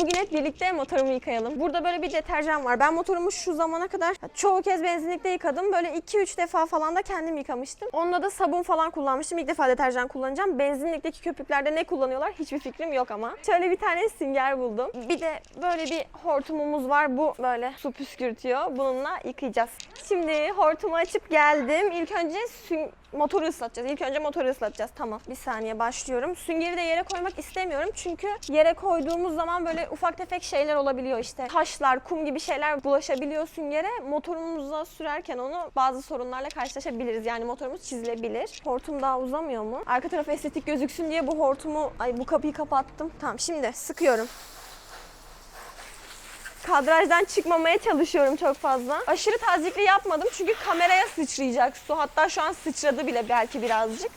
bugün hep birlikte motorumu yıkayalım. Burada böyle bir deterjan var. Ben motorumu şu zamana kadar çoğu kez benzinlikte yıkadım. Böyle 2-3 defa falan da kendim yıkamıştım. Onunla da sabun falan kullanmıştım. İlk defa deterjan kullanacağım. Benzinlikteki köpüklerde ne kullanıyorlar hiçbir fikrim yok ama. Şöyle bir tane sünger buldum. Bir de böyle bir hortumumuz var. Bu böyle su püskürtüyor. Bununla yıkayacağız. Şimdi hortumu açıp geldim. İlk önce sün- motoru ıslatacağız. İlk önce motoru ıslatacağız. Tamam. Bir saniye başlıyorum. Süngeri de yere koymak istemiyorum. Çünkü yere koyduğumuz zaman böyle ufak tefek şeyler olabiliyor işte. Taşlar, kum gibi şeyler bulaşabiliyor süngere. Motorumuza sürerken onu bazı sorunlarla karşılaşabiliriz. Yani motorumuz çizilebilir. Hortum daha uzamıyor mu? Arka tarafı estetik gözüksün diye bu hortumu, ay bu kapıyı kapattım. Tamam şimdi sıkıyorum. Kadrajdan çıkmamaya çalışıyorum çok fazla. Aşırı tazikli yapmadım çünkü kameraya sıçrayacak su. Hatta şu an sıçradı bile belki birazcık.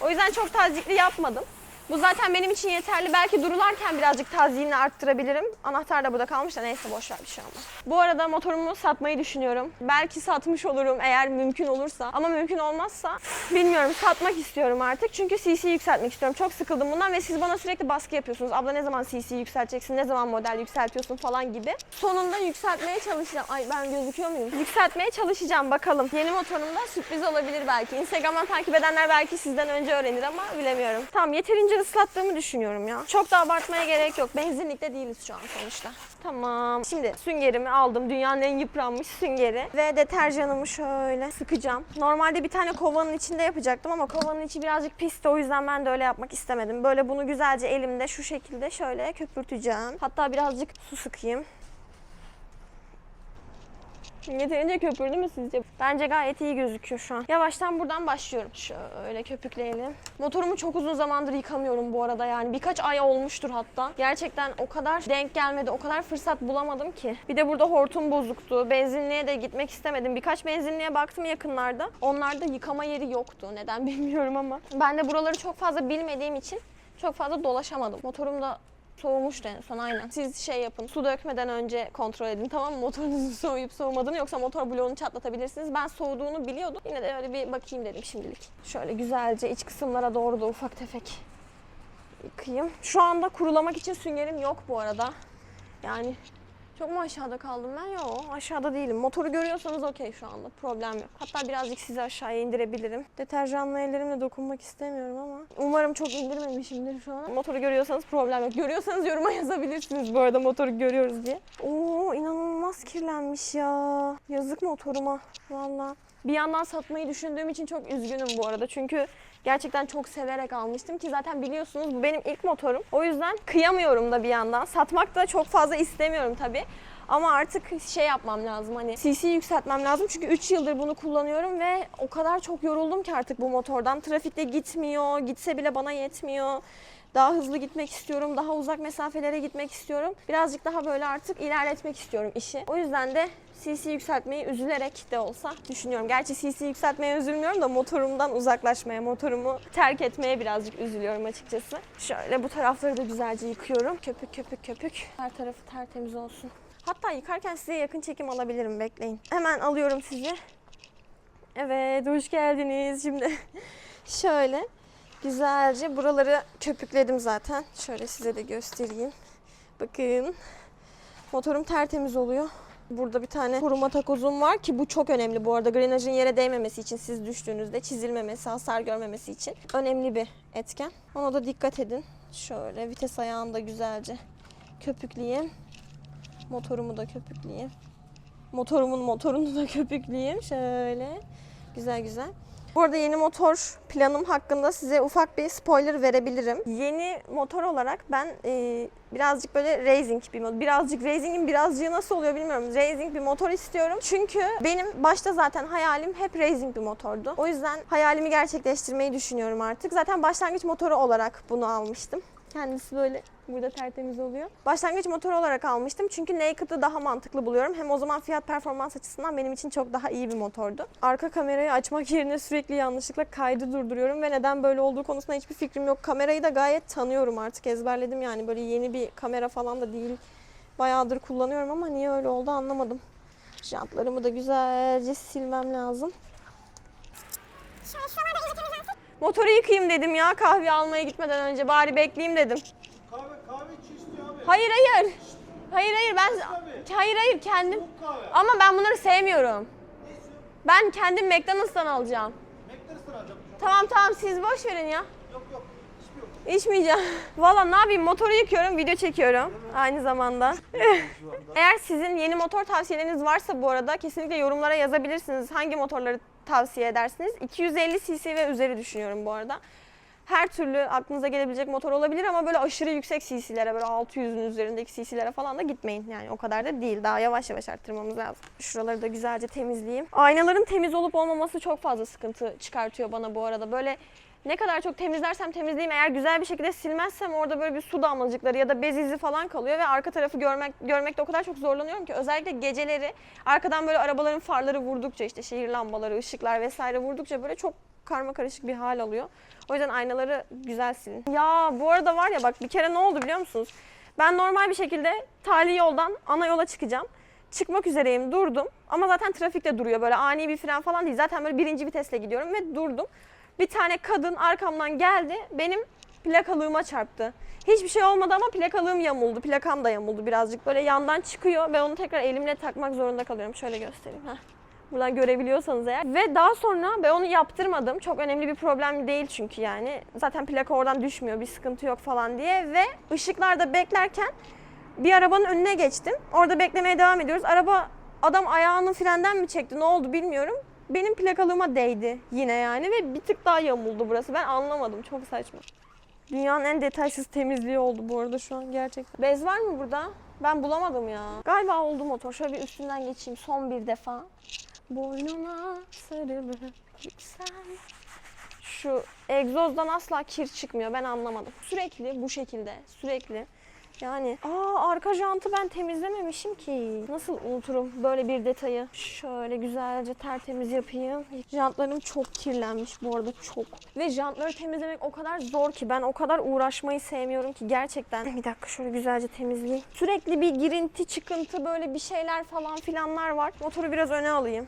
O yüzden çok tazikli yapmadım. Bu zaten benim için yeterli. Belki durularken birazcık tazyini arttırabilirim. Anahtar da burada kalmış da neyse boş ver bir şey olmaz. Bu arada motorumu satmayı düşünüyorum. Belki satmış olurum eğer mümkün olursa. Ama mümkün olmazsa bilmiyorum satmak istiyorum artık. Çünkü CC yükseltmek istiyorum. Çok sıkıldım bundan ve siz bana sürekli baskı yapıyorsunuz. Abla ne zaman CC yükselteceksin, ne zaman model yükseltiyorsun falan gibi. Sonunda yükseltmeye çalışacağım. Ay ben gözüküyor muyum? Yükseltmeye çalışacağım bakalım. Yeni motorumda sürpriz olabilir belki. Instagram'dan takip edenler belki sizden önce öğrenir ama bilemiyorum. Tamam yeterince ıslattığımı düşünüyorum ya. Çok da abartmaya gerek yok. Benzinlikte değiliz şu an sonuçta. Tamam. Şimdi süngerimi aldım. Dünyanın en yıpranmış süngeri. Ve deterjanımı şöyle sıkacağım. Normalde bir tane kovanın içinde yapacaktım ama kovanın içi birazcık pisti. O yüzden ben de öyle yapmak istemedim. Böyle bunu güzelce elimde şu şekilde şöyle köpürteceğim. Hatta birazcık su sıkayım. Yeterince köpürdü mü sizce? Bence gayet iyi gözüküyor şu an. Yavaştan buradan başlıyorum. Şöyle köpükleyelim. Motorumu çok uzun zamandır yıkamıyorum bu arada yani. Birkaç ay olmuştur hatta. Gerçekten o kadar denk gelmedi, o kadar fırsat bulamadım ki. Bir de burada hortum bozuktu. Benzinliğe de gitmek istemedim. Birkaç benzinliğe baktım yakınlarda. Onlarda yıkama yeri yoktu. Neden bilmiyorum ama. Ben de buraları çok fazla bilmediğim için çok fazla dolaşamadım. Motorum da Soğumuştu en son aynen. Siz şey yapın. Su dökmeden önce kontrol edin tamam mı? Motorunuzun soğuyup soğumadığını yoksa motor bloğunu çatlatabilirsiniz. Ben soğuduğunu biliyordum. Yine de öyle bir bakayım dedim şimdilik. Şöyle güzelce iç kısımlara doğru da ufak tefek yıkayayım. Şu anda kurulamak için süngerim yok bu arada. Yani çok mu aşağıda kaldım ben? Yok aşağıda değilim. Motoru görüyorsanız okey şu anda. Problem yok. Hatta birazcık sizi aşağıya indirebilirim. Deterjanla ellerimle dokunmak istemiyorum ama. Umarım çok indirmemişimdir şu an. Motoru görüyorsanız problem yok. Görüyorsanız yoruma yazabilirsiniz bu arada motoru görüyoruz diye. Oo inanılmaz kirlenmiş ya. Yazık motoruma. Valla. Bir yandan satmayı düşündüğüm için çok üzgünüm bu arada. Çünkü gerçekten çok severek almıştım ki zaten biliyorsunuz bu benim ilk motorum. O yüzden kıyamıyorum da bir yandan. Satmak da çok fazla istemiyorum tabii. Ama artık şey yapmam lazım hani CC yükseltmem lazım çünkü 3 yıldır bunu kullanıyorum ve o kadar çok yoruldum ki artık bu motordan. Trafikte gitmiyor, gitse bile bana yetmiyor. Daha hızlı gitmek istiyorum, daha uzak mesafelere gitmek istiyorum. Birazcık daha böyle artık ilerletmek istiyorum işi. O yüzden de CC yükseltmeyi üzülerek de olsa düşünüyorum. Gerçi CC yükseltmeye üzülmüyorum da motorumdan uzaklaşmaya, motorumu terk etmeye birazcık üzülüyorum açıkçası. Şöyle bu tarafları da güzelce yıkıyorum. Köpük köpük köpük. Her tarafı tertemiz olsun. Hatta yıkarken size yakın çekim alabilirim bekleyin. Hemen alıyorum sizi. Evet hoş geldiniz. Şimdi şöyle güzelce buraları köpükledim zaten. Şöyle size de göstereyim. Bakın. Motorum tertemiz oluyor. Burada bir tane koruma takozum var ki bu çok önemli bu arada. Grenajın yere değmemesi için siz düştüğünüzde çizilmemesi, hasar görmemesi için önemli bir etken. Ona da dikkat edin. Şöyle vites ayağını da güzelce köpükleyeyim. Motorumu da köpükleyeyim. Motorumun motorunu da köpükleyeyim. Şöyle. Güzel güzel. Bu arada yeni motor planım hakkında size ufak bir spoiler verebilirim. Yeni motor olarak ben e, birazcık böyle racing bir motor, birazcık racing'in birazcığı nasıl oluyor bilmiyorum. Racing bir motor istiyorum. Çünkü benim başta zaten hayalim hep racing bir motordu. O yüzden hayalimi gerçekleştirmeyi düşünüyorum artık. Zaten başlangıç motoru olarak bunu almıştım. Kendisi böyle burada tertemiz oluyor. Başlangıç motoru olarak almıştım çünkü Naked'ı daha mantıklı buluyorum. Hem o zaman fiyat performans açısından benim için çok daha iyi bir motordu. Arka kamerayı açmak yerine sürekli yanlışlıkla kaydı durduruyorum ve neden böyle olduğu konusunda hiçbir fikrim yok. Kamerayı da gayet tanıyorum artık ezberledim yani böyle yeni bir kamera falan da değil. Bayağıdır kullanıyorum ama niye öyle oldu anlamadım. Jantlarımı da güzelce silmem lazım. Motoru yıkayayım dedim ya kahve almaya gitmeden önce. Bari bekleyeyim dedim. Kahve kahve içi istiyor abi. Hayır hayır. Hayır hayır ben hayır hayır kendim ama ben bunları sevmiyorum. Ben kendim McDonald's'tan alacağım. McDonald's'tan alacağım. Tamam tamam siz boş verin ya. Yok yok. Yok. İçmeyeceğim. Valla ne yapayım motoru yıkıyorum, video çekiyorum aynı zamanda. Eğer sizin yeni motor tavsiyeleriniz varsa bu arada kesinlikle yorumlara yazabilirsiniz. Hangi motorları tavsiye edersiniz? 250 cc ve üzeri düşünüyorum bu arada. Her türlü aklınıza gelebilecek motor olabilir ama böyle aşırı yüksek cc'lere böyle 600'ün üzerindeki cc'lere falan da gitmeyin. Yani o kadar da değil. Daha yavaş yavaş arttırmamız lazım. Şuraları da güzelce temizleyeyim. Aynaların temiz olup olmaması çok fazla sıkıntı çıkartıyor bana bu arada. Böyle ne kadar çok temizlersem temizleyeyim eğer güzel bir şekilde silmezsem orada böyle bir su damlacıkları ya da bez izi falan kalıyor ve arka tarafı görmek görmekte o kadar çok zorlanıyorum ki özellikle geceleri arkadan böyle arabaların farları vurdukça işte şehir lambaları, ışıklar vesaire vurdukça böyle çok karma karışık bir hal alıyor. O yüzden aynaları güzel silin. Ya bu arada var ya bak bir kere ne oldu biliyor musunuz? Ben normal bir şekilde tali yoldan ana yola çıkacağım. Çıkmak üzereyim durdum ama zaten trafikte duruyor böyle ani bir fren falan değil. Zaten böyle birinci vitesle gidiyorum ve durdum. Bir tane kadın arkamdan geldi benim plakalığıma çarptı. Hiçbir şey olmadı ama plakalığım yamuldu. Plakam da yamuldu birazcık. Böyle yandan çıkıyor. Ben onu tekrar elimle takmak zorunda kalıyorum. Şöyle göstereyim. Heh. Buradan görebiliyorsanız eğer. Ve daha sonra ben onu yaptırmadım. Çok önemli bir problem değil çünkü yani. Zaten plaka oradan düşmüyor. Bir sıkıntı yok falan diye. Ve ışıklarda beklerken bir arabanın önüne geçtim. Orada beklemeye devam ediyoruz. Araba adam ayağını frenden mi çekti ne oldu bilmiyorum. Benim plakalığıma değdi yine yani ve bir tık daha yamuldu burası. Ben anlamadım. Çok saçma. Dünyanın en detaysız temizliği oldu bu arada şu an gerçekten. Bez var mı burada? Ben bulamadım ya. Galiba oldu motor. Şöyle bir üstünden geçeyim son bir defa. Boynuna sarılıp yüksel. Şu egzozdan asla kir çıkmıyor. Ben anlamadım. Sürekli bu şekilde. Sürekli. Yani aa arka jantı ben temizlememişim ki. Nasıl unuturum böyle bir detayı? Şöyle güzelce tertemiz yapayım. Jantlarım çok kirlenmiş bu arada çok. Ve jantları temizlemek o kadar zor ki ben o kadar uğraşmayı sevmiyorum ki gerçekten. Bir dakika şöyle güzelce temizleyeyim. Sürekli bir girinti çıkıntı böyle bir şeyler falan filanlar var. Motoru biraz öne alayım.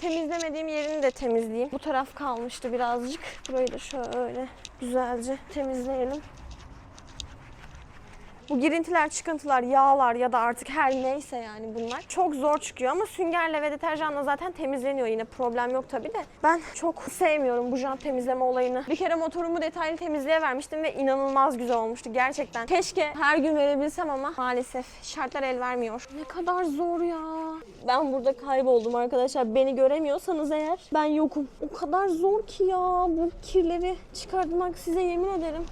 Temizlemediğim yerini de temizleyeyim. Bu taraf kalmıştı birazcık. Burayı da şöyle güzelce temizleyelim. Bu girintiler, çıkıntılar, yağlar ya da artık her neyse yani bunlar çok zor çıkıyor ama süngerle ve deterjanla zaten temizleniyor yine problem yok tabi de. Ben çok sevmiyorum bu jant temizleme olayını. Bir kere motorumu detaylı temizliğe vermiştim ve inanılmaz güzel olmuştu gerçekten. Keşke her gün verebilsem ama maalesef şartlar el vermiyor. Ne kadar zor ya. Ben burada kayboldum arkadaşlar. Beni göremiyorsanız eğer ben yokum. O kadar zor ki ya bu kirleri çıkartmak size yemin ederim.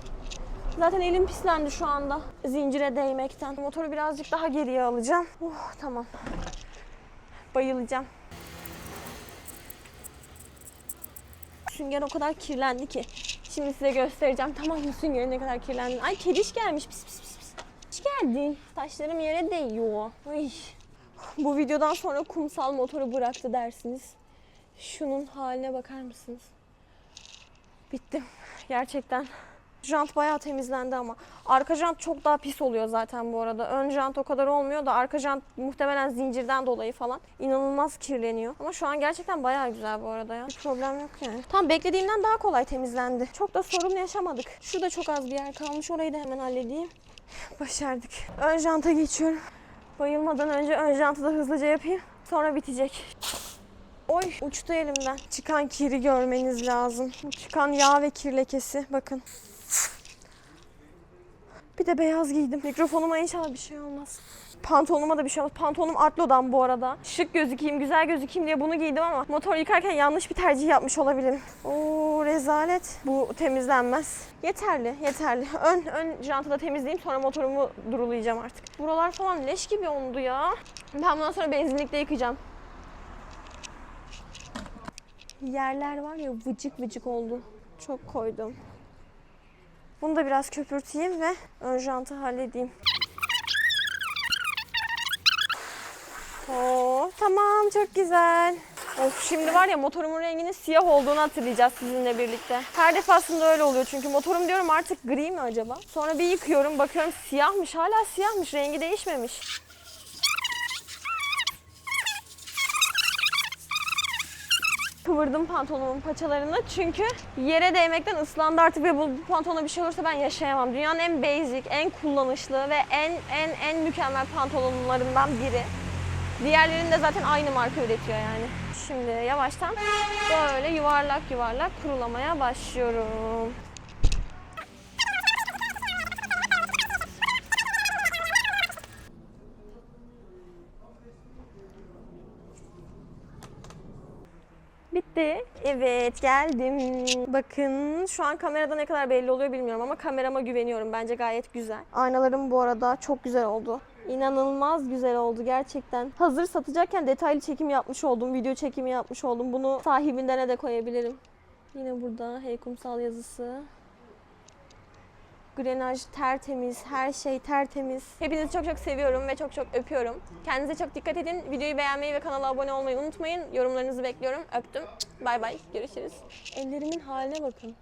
Zaten elim pislendi şu anda zincire değmekten. Motoru birazcık daha geriye alacağım. Oh tamam. Bayılacağım. Sünger o kadar kirlendi ki. Şimdi size göstereceğim. Tamam mı süngerin ne kadar kirlendi. Ay kediş gelmiş. Pis pis pis pis. Hoş geldin. Taşlarım yere değiyor. Ay. Bu videodan sonra kumsal motoru bıraktı dersiniz. Şunun haline bakar mısınız? Bittim. Gerçekten. Jant bayağı temizlendi ama. Arka jant çok daha pis oluyor zaten bu arada. Ön jant o kadar olmuyor da arka jant muhtemelen zincirden dolayı falan inanılmaz kirleniyor. Ama şu an gerçekten bayağı güzel bu arada ya. Bir problem yok yani. Tam beklediğimden daha kolay temizlendi. Çok da sorun yaşamadık. Şurada çok az bir yer kalmış. Orayı da hemen halledeyim. Başardık. Ön janta geçiyorum. Bayılmadan önce ön jantı da hızlıca yapayım. Sonra bitecek. Oy uçtu elimden. Çıkan kiri görmeniz lazım. Bu çıkan yağ ve kir lekesi. Bakın. Bir de beyaz giydim. Mikrofonuma inşallah bir şey olmaz. Pantolonuma da bir şey olmaz. Pantolonum Artlo'dan bu arada. Şık gözükeyim, güzel gözükeyim diye bunu giydim ama motor yıkarken yanlış bir tercih yapmış olabilirim. Oo rezalet. Bu temizlenmez. Yeterli, yeterli. Ön ön jantı da temizleyeyim sonra motorumu durulayacağım artık. Buralar falan leş gibi oldu ya. Ben bundan sonra benzinlikte yıkayacağım. Yerler var ya vıcık vıcık oldu. Çok koydum. Bunu da biraz köpürteyim ve ön jantı halledeyim. Oo, tamam çok güzel. Of şimdi var ya motorumun renginin siyah olduğunu hatırlayacağız sizinle birlikte. Her defasında öyle oluyor çünkü motorum diyorum artık gri mi acaba? Sonra bir yıkıyorum bakıyorum siyahmış hala siyahmış rengi değişmemiş. Kıvırdım pantolonumun paçalarını çünkü yere değmekten ıslandı artık ve bu, bu pantolona bir şey olursa ben yaşayamam. Dünyanın en basic, en kullanışlı ve en en en mükemmel pantolonlarından biri. Diğerlerinin de zaten aynı marka üretiyor yani. Şimdi yavaştan böyle yuvarlak yuvarlak kurulamaya başlıyorum. Bitti. Evet geldim. Bakın şu an kamerada ne kadar belli oluyor bilmiyorum ama kamerama güveniyorum. Bence gayet güzel. Aynalarım bu arada çok güzel oldu. İnanılmaz güzel oldu gerçekten. Hazır satacakken detaylı çekim yapmış oldum. Video çekimi yapmış oldum. Bunu sahibinden de koyabilirim. Yine burada Hey Kumsal yazısı. Grenaj tertemiz, her şey tertemiz. Hepinizi çok çok seviyorum ve çok çok öpüyorum. Kendinize çok dikkat edin. Videoyu beğenmeyi ve kanala abone olmayı unutmayın. Yorumlarınızı bekliyorum. Öptüm. Bay bay. Görüşürüz. Ellerimin haline bakın.